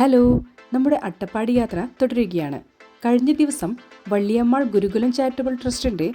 Hello നമ്മുടെ അട്ടപ്പാടി യാത്ര തുടരുകയാണ്. കഴിഞ്ഞ ദിവസം വള്ളിയമ്മാൾ ഗുരുകുലം ചാരിറ്റബിൾ ട്രസ്റ്റിന്റെ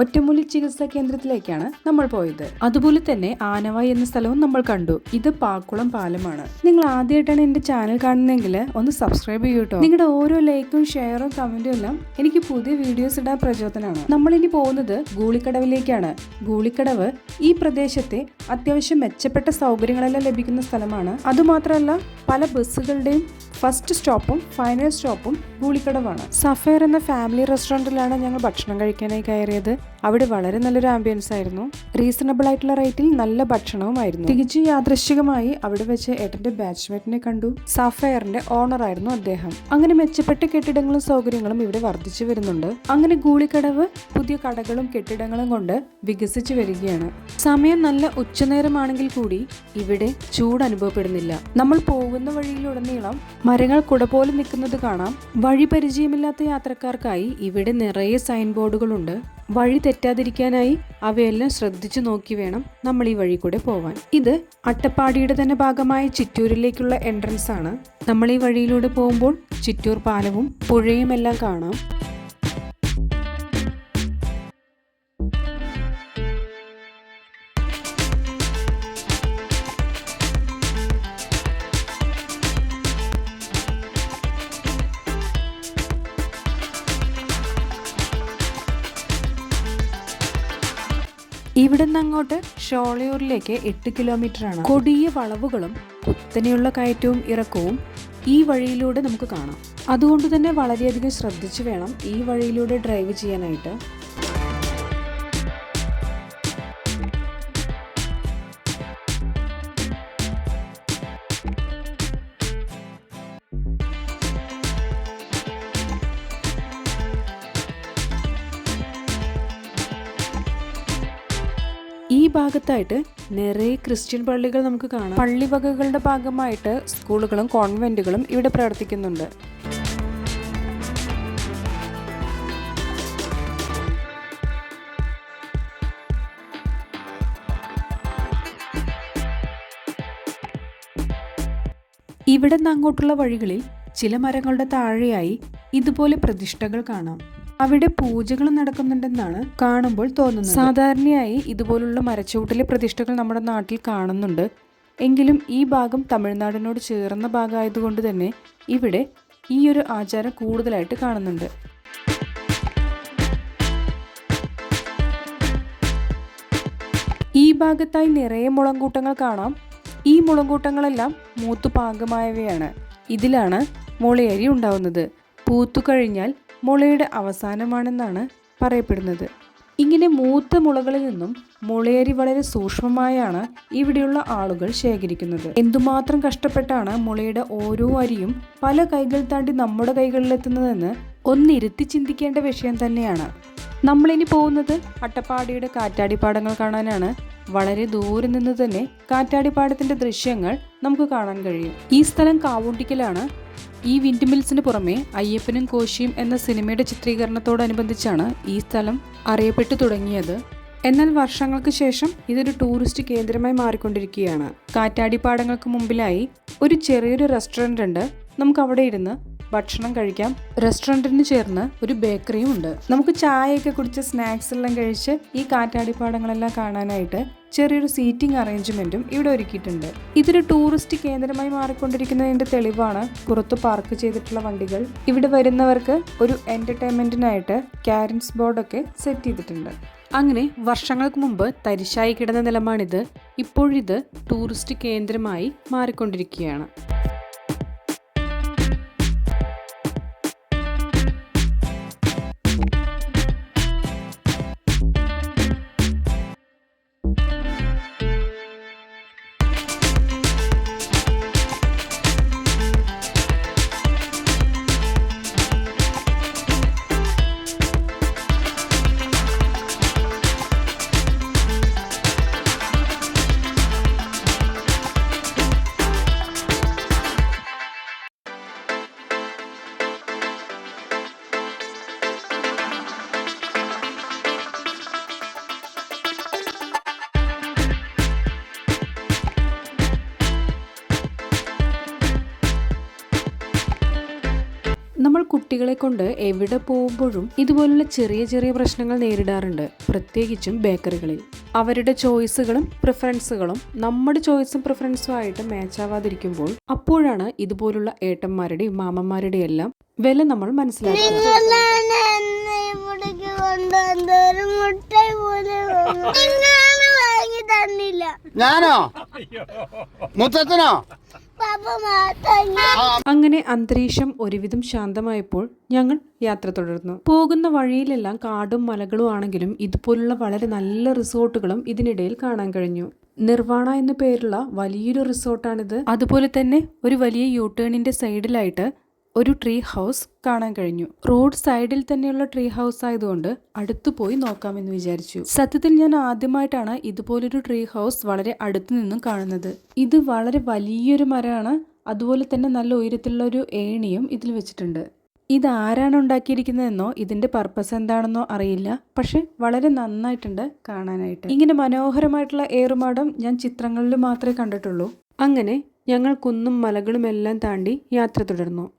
ഒറ്റമൂലി ചികിത്സാ കേന്ദ്രത്തിലേക്കാണ് നമ്മൾ പോയത്. അതുപോലെ തന്നെ ആനവായി എന്ന സ്ഥലവും നമ്മൾ കണ്ടു. ഇത് പാക്കുളം പാലമാണ്. നിങ്ങൾ ആദ്യമായിട്ടാണ് എന്റെ ചാനൽ കാണുന്നതെങ്കിൽ ഒന്ന് സബ്സ്ക്രൈബ് ചെയ്യൂ കേട്ടോ നിങ്ങളുടെ ഓരോ ലൈക്കും ഷെയറും കമന്റും എല്ലാം എനിക്ക് പുതിയ വീഡിയോസ് ഇടാൻ പ്രചോദനമാണ് നമ്മൾ ഇനി പോകുന്നത് ഗൂളിക്കടവിലേക്കാണ്. ഗൂളിക്കടവ് ഈ പ്രദേശത്തെ അത്യാവശ്യം മെച്ചപ്പെട്ട സൗകര്യങ്ങളെല്ലാം ലഭിക്കുന്ന സ്ഥലമാണ്. അതുമാത്രമല്ല പല ബസ്സുകളുടെയും ഫസ്റ്റ് സ്റ്റോപ്പും ഫൈനൽ സ്റ്റോപ്പും ഗൂളിക്കടവാണ് സഫയർ എന്ന ഫാമിലി റെസ്റ്റോറന്റിലാണ് ഞങ്ങൾ ഭക്ഷണം കഴിക്കാനായി കയറിയത്. അവിടെ വളരെ നല്ലൊരു ആംബിയൻസ് ആയിരുന്നു. റീസണബിൾ ആയിട്ടുള്ള റേറ്റിൽ നല്ല ഭക്ഷണവുമായിരുന്നു തികച്ചും യാദൃശികമായി അവിടെ വെച്ച് ഏട്ടന്റെ ബാച്ച്മേറ്റിനെ കണ്ടു. സഫയറിന്റെ ഓണർ ആയിരുന്നു അദ്ദേഹം. അങ്ങനെ മെച്ചപ്പെട്ട കെട്ടിടങ്ങളും സൗകര്യങ്ങളും ഇവിടെ വർദ്ധിച്ചു വരുന്നുണ്ട്. അങ്ങനെ ഗൂളിക്കടവ് പുതിയ കടകളും കെട്ടിടങ്ങളും കൊണ്ട് വികസിച്ചു വരികയാണ്. സമയം നല്ല ഉച്ചനേരമാണെങ്കിൽ കൂടി ഇവിടെ ചൂട് അനുഭവപ്പെടുന്നില്ല നമ്മൾ പോകുന്ന വഴിയിലുടനീളം മരങ്ങൾ കുട പോലെ നിൽക്കുന്നത് കാണാം. വഴി പരിചയമില്ലാത്ത യാത്രക്കാർക്കായി ഇവിടെ നിറയെ സൈൻ ബോർഡുകളുണ്ട് വഴി തെറ്റാതിരിക്കാനായി അവയെല്ലാം ശ്രദ്ധിച്ചു നോക്കി വേണം നമ്മൾ ഈ വഴി കൂടെ പോവാൻ. ഇത് അട്ടപ്പാടിയുടെ തന്നെ ഭാഗമായ ചിറ്റൂരിലേക്കുള്ള എൻട്രൻസ് ആണ്. നമ്മൾ ഈ വഴിയിലൂടെ പോകുമ്പോൾ ചിറ്റൂർ പാലവും പുഴയും എല്ലാം കാണാം. ഇവിടുന്ന് അങ്ങോട്ട് ഷോളയൂരിലേക്ക് എട്ട് കിലോമീറ്റർ ആണ് കൊടിയ വളവുകളും കുത്തനെയുള്ള കയറ്റവും ഇറക്കവും ഈ വഴിയിലൂടെ നമുക്ക് കാണാം. അതുകൊണ്ട് തന്നെ വളരെയധികം ശ്രദ്ധിച്ചു വേണം ഈ വഴിയിലൂടെ ഡ്രൈവ് ചെയ്യാനായിട്ട്. ഈ ഭാഗത്തായിട്ട് നിറയെ ക്രിസ്ത്യൻ പള്ളികൾ നമുക്ക് കാണാം. പള്ളി വകകളുടെ ഭാഗമായിട്ട് സ്കൂളുകളും കോൺവെന്റുകളും ഇവിടെ പ്രവർത്തിക്കുന്നുണ്ട്. ഇവിടെ നിന്ന് അങ്ങോട്ടുള്ള വഴികളിൽ ചില മരങ്ങളുടെ താഴെയായി ഇതുപോലെ പ്രതിഷ്ഠകൾ കാണാം. അവിടെ പൂജകൾ നടക്കുന്നുണ്ടെന്നാണ് കാണുമ്പോൾ തോന്നുന്നത്. സാധാരണയായി ഇതുപോലുള്ള മരച്ചുവട്ടിലെ പ്രതിഷ്ഠകൾ നമ്മുടെ നാട്ടിൽ കാണുന്നുണ്ട്. എങ്കിലും ഈ ഭാഗം തമിഴ്നാടിനോട് ചേർന്ന ഭാഗമായതുകൊണ്ട് തന്നെ ഇവിടെ ഈ ഒരു ആചാരം കൂടുതലായിട്ട് കാണുന്നുണ്ട്. ഈ ഭാഗത്തായി നിറയെ മുളങ്കൂട്ടങ്ങൾ കാണാം. ഈ മുളങ്കൂട്ടങ്ങളെല്ലാം മൂത്തു പാകമായവയാണ് ഇതിലാണ് മുളയരി ഉണ്ടാവുന്നത്. പൂത്തു കഴിഞ്ഞാൽ മുളയുടെ അവസാനമാണെന്നാണ് പറയപ്പെടുന്നത്. ഇങ്ങനെ മൂത്ത മുളകളിൽ നിന്നും മുളയരി വളരെ സൂക്ഷ്മമായാണ് ഇവിടെയുള്ള ആളുകൾ ശേഖരിക്കുന്നത്. എന്തുമാത്രം കഷ്ടപ്പെട്ടാണ് മുളയുടെ ഓരോ അരിയും പല കൈകൾ താണ്ടി നമ്മുടെ കൈകളിലെത്തുന്നതെന്ന് ഒന്നിരുത്തി ചിന്തിക്കേണ്ട വിഷയം തന്നെയാണ്. നമ്മളിനി പോകുന്നത് അട്ടപ്പാടിയുടെ കാറ്റാടിപ്പാടങ്ങൾ കാണാനാണ്. വളരെ ദൂരെ നിന്ന് തന്നെ കാറ്റാടിപ്പാടത്തിന്റെ ദൃശ്യങ്ങൾ നമുക്ക് കാണാൻ കഴിയും. ഈ സ്ഥലം കാവുണ്ടിക്കലാണ് ഈ വിൻഡ് മിൽസിന് പുറമെ അയ്യപ്പനും കോശിയും എന്ന സിനിമയുടെ ചിത്രീകരണത്തോടനുബന്ധിച്ചാണ് ഈ സ്ഥലം അറിയപ്പെട്ടു തുടങ്ങിയത്. എന്നാൽ വർഷങ്ങൾക്ക് ശേഷം ഇതൊരു ടൂറിസ്റ്റ് കേന്ദ്രമായി മാറിക്കൊണ്ടിരിക്കുകയാണ്. കാറ്റാടിപ്പാടങ്ങൾക്ക് മുമ്പിലായി ഒരു ചെറിയൊരു റെസ്റ്റോറന്റ് ഉണ്ട്. നമുക്ക് അവിടെ ഇരുന്ന് ഭക്ഷണം കഴിക്കാം. റെസ്റ്റോറന്റിന് ചേർന്ന് ഒരു ബേക്കറിയും ഉണ്ട്. നമുക്ക് ചായയൊക്കെ കുടിച്ച് സ്നാക്സ് എല്ലാം കഴിച്ച് ഈ കാറ്റാടിപ്പാടങ്ങളെല്ലാം കാണാനായിട്ട് ചെറിയൊരു സീറ്റിംഗ് അറേഞ്ച്മെന്റും ഇവിടെ ഒരുക്കിയിട്ടുണ്ട്. ഇതൊരു ടൂറിസ്റ്റ് കേന്ദ്രമായി മാറിക്കൊണ്ടിരിക്കുന്നതിന്റെ തെളിവാണ് പുറത്ത് പാർക്ക് ചെയ്തിട്ടുള്ള വണ്ടികൾ. ഇവിടെ വരുന്നവർക്ക് ഒരു എന്റർടൈൻമെന്റിനായിട്ട് ക്യാരൻസ് ബോർഡൊക്കെ സെറ്റ് ചെയ്തിട്ടുണ്ട്. അങ്ങനെ വർഷങ്ങൾക്ക് മുമ്പ് തരിശായി കിടന്ന നിലമാണിത്. ഇപ്പോഴിത് ടൂറിസ്റ്റ് കേന്ദ്രമായി മാറിക്കൊണ്ടിരിക്കുകയാണ്. കുട്ടികളെ കൊണ്ട് എവിടെ പോകുമ്പോഴും ഇതുപോലുള്ള ചെറിയ ചെറിയ പ്രശ്നങ്ങൾ നേരിടാറുണ്ട്. പ്രത്യേകിച്ചും ബേക്കറികളിൽ. അവരുടെ ചോയ്സുകളും പ്രിഫറൻസുകളും നമ്മുടെ ചോയ്സും പ്രിഫറൻസും ആയിട്ട് മാച്ച് ആവാതിരിക്കുമ്പോൾ അപ്പോഴാണ് ഇതുപോലുള്ള ഏട്ടന്മാരുടെയും മാമന്മാരുടെയും എല്ലാം വില നമ്മൾ മനസ്സിലാക്കുന്നത്. ഞാനോ? മുത്തച്ഛനോ? അങ്ങനെ അന്തരീക്ഷം ഒരുവിധം ശാന്തമായപ്പോൾ ഞങ്ങൾ യാത്ര തുടർന്നു. പോകുന്ന വഴിയിലെല്ലാം കാടും മലകളും ആണെങ്കിലും ഇതുപോലുള്ള വളരെ നല്ല റിസോർട്ടുകളും ഇതിനിടയിൽ കാണാൻ കഴിഞ്ഞു. നിർവാണ എന്ന പേരുള്ള വലിയൊരു റിസോർട്ടാണിത്. അതുപോലെ തന്നെ ഒരു വലിയ യൂ ടേണിന്റെ സൈഡിലായിട്ട് ഒരു ട്രീ ഹൗസ് കാണാൻ കഴിഞ്ഞു. റോഡ് സൈഡിൽ തന്നെയുള്ള ട്രീ ഹൗസ് ആയതുകൊണ്ട് അടുത്തു പോയി നോക്കാമെന്ന് വിചാരിച്ചു. സത്യത്തിൽ ഞാൻ ആദ്യമായിട്ടാണ് ഇതുപോലൊരു ട്രീ ഹൗസ് വളരെ അടുത്തു നിന്നും കാണുന്നത്. ഇത് വളരെ വലിയൊരു മരമാണ്. അതുപോലെ തന്നെ നല്ല ഉയരത്തിലുള്ള ഒരു ഏണിയും ഇതിൽ വെച്ചിട്ടുണ്ട്. ഇത് ആരാണ് ഉണ്ടാക്കിയിരിക്കുന്നതെന്നോ ഇതിന്റെ പർപ്പസ് എന്താണെന്നോ അറിയില്ല. പക്ഷെ വളരെ നന്നായിട്ടുണ്ട് കാണാനായിട്ട്. ഇങ്ങനെ മനോഹരമായിട്ടുള്ള ഏറുമാടം ഞാൻ ചിത്രങ്ങളിൽ മാത്രമേ കണ്ടിട്ടുള്ളൂ. അങ്ങനെ ഞങ്ങൾ കുന്നും മലകളും എല്ലാം താണ്ടി യാത്ര തുടർന്നു.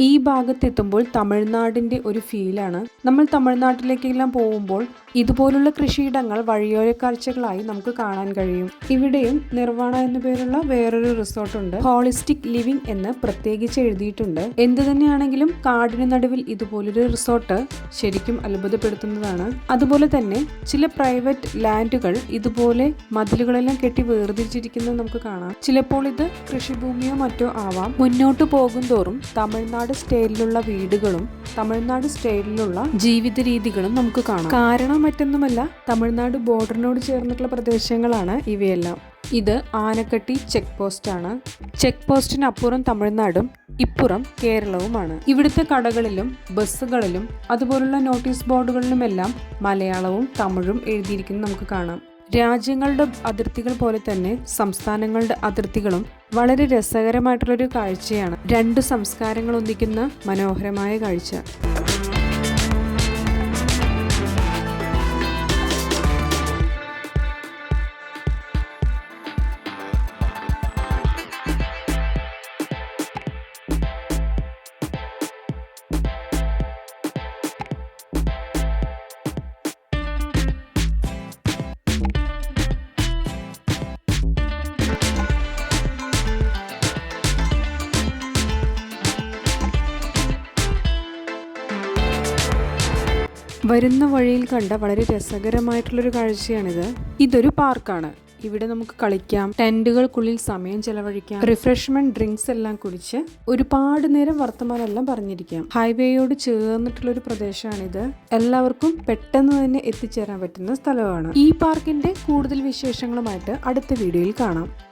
ഈ ഭാഗത്തെത്തുമ്പോൾ തമിഴ്നാടിന്റെ ഒരു ഫീലാണ് നമ്മൾ തമിഴ്നാട്ടിലേക്കെല്ലാം പോകുമ്പോൾ ഇതുപോലുള്ള കൃഷിയിടങ്ങൾ വഴിയോര കാഴ്ചകളായി നമുക്ക് കാണാൻ കഴിയും. ഇവിടെയും നിർവാണ എന്ന പേരുള്ള വേറൊരു റിസോർട്ട് ഉണ്ട് ഹോളിസ്റ്റിക് ലിവിംഗ് എന്ന് പ്രത്യേകിച്ച് എഴുതിയിട്ടുണ്ട്. എന്തു തന്നെയാണെങ്കിലും കാടിന് നടുവിൽ ഇതുപോലൊരു റിസോർട്ട് ശരിക്കും അത്ഭുതപ്പെടുത്തുന്നതാണ്. അതുപോലെ തന്നെ ചില പ്രൈവറ്റ് ലാൻഡുകൾ ഇതുപോലെ മതിലുകളെല്ലാം കെട്ടി വേർതിരിച്ചിരിക്കുന്നത് നമുക്ക് കാണാം. ചിലപ്പോൾ ഇത് കൃഷിഭൂമിയോ മറ്റോ ആവാം. മുന്നോട്ട് പോകുന്തോറും തമിഴ്നാട് സ്റ്റൈലിലുള്ള വീടുകളും തമിഴ്നാട് സ്റ്റൈലിലുള്ള ജീവിത രീതികളും നമുക്ക് കാണാം. കാരണം മറ്റൊന്നുമല്ല തമിഴ്നാട് ബോർഡറിനോട് ചേർന്നിട്ടുള്ള പ്രദേശങ്ങളാണ് ഇവയെല്ലാം. ഇത് ആനക്കട്ടി ചെക്ക് പോസ്റ്റാണ് ചെക്ക് പോസ്റ്റിനപ്പുറം തമിഴ്നാടും ഇപ്പുറം കേരളവുമാണ്. ഇവിടുത്തെ കടകളിലും ബസ്സുകളിലും അതുപോലുള്ള നോട്ടീസ് ബോർഡുകളിലുമെല്ലാം മലയാളവും തമിഴും എഴുതിയിരിക്കുന്നത് നമുക്ക് കാണാം. രാജ്യങ്ങളുടെ അതിർത്തികൾ പോലെ തന്നെ സംസ്ഥാനങ്ങളുടെ അതിർത്തികളും വളരെ രസകരമായിട്ടുള്ളൊരു കാഴ്ചയാണ്. രണ്ട് സംസ്കാരങ്ങൾ ഒന്നിക്കുന്ന മനോഹരമായ കാഴ്ച. വരുന്ന വഴിയിൽ കണ്ട വളരെ രസകരമായിട്ടുള്ളൊരു കാഴ്ചയാണിത്. ഇതൊരു പാർക്കാണ്. ഇവിടെ നമുക്ക് കളിക്കാം ടെന്റുകൾക്കുള്ളിൽ സമയം ചെലവഴിക്കാം റിഫ്രഷ്മെന്റ് ഡ്രിങ്ക്സ് എല്ലാം കുടിച്ച് ഒരുപാട് നേരം വർത്തമാനമെല്ലാം പറഞ്ഞിരിക്കാം. ഹൈവേയോട് ചേർന്നിട്ടുള്ള ഒരു പ്രദേശമാണിത്. എല്ലാവർക്കും പെട്ടെന്ന് തന്നെ എത്തിച്ചേരാൻ പറ്റുന്ന സ്ഥലമാണ്. ഈ പാർക്കിന്റെ കൂടുതൽ വിശേഷങ്ങളുമായിട്ട് അടുത്ത വീഡിയോയിൽ കാണാം.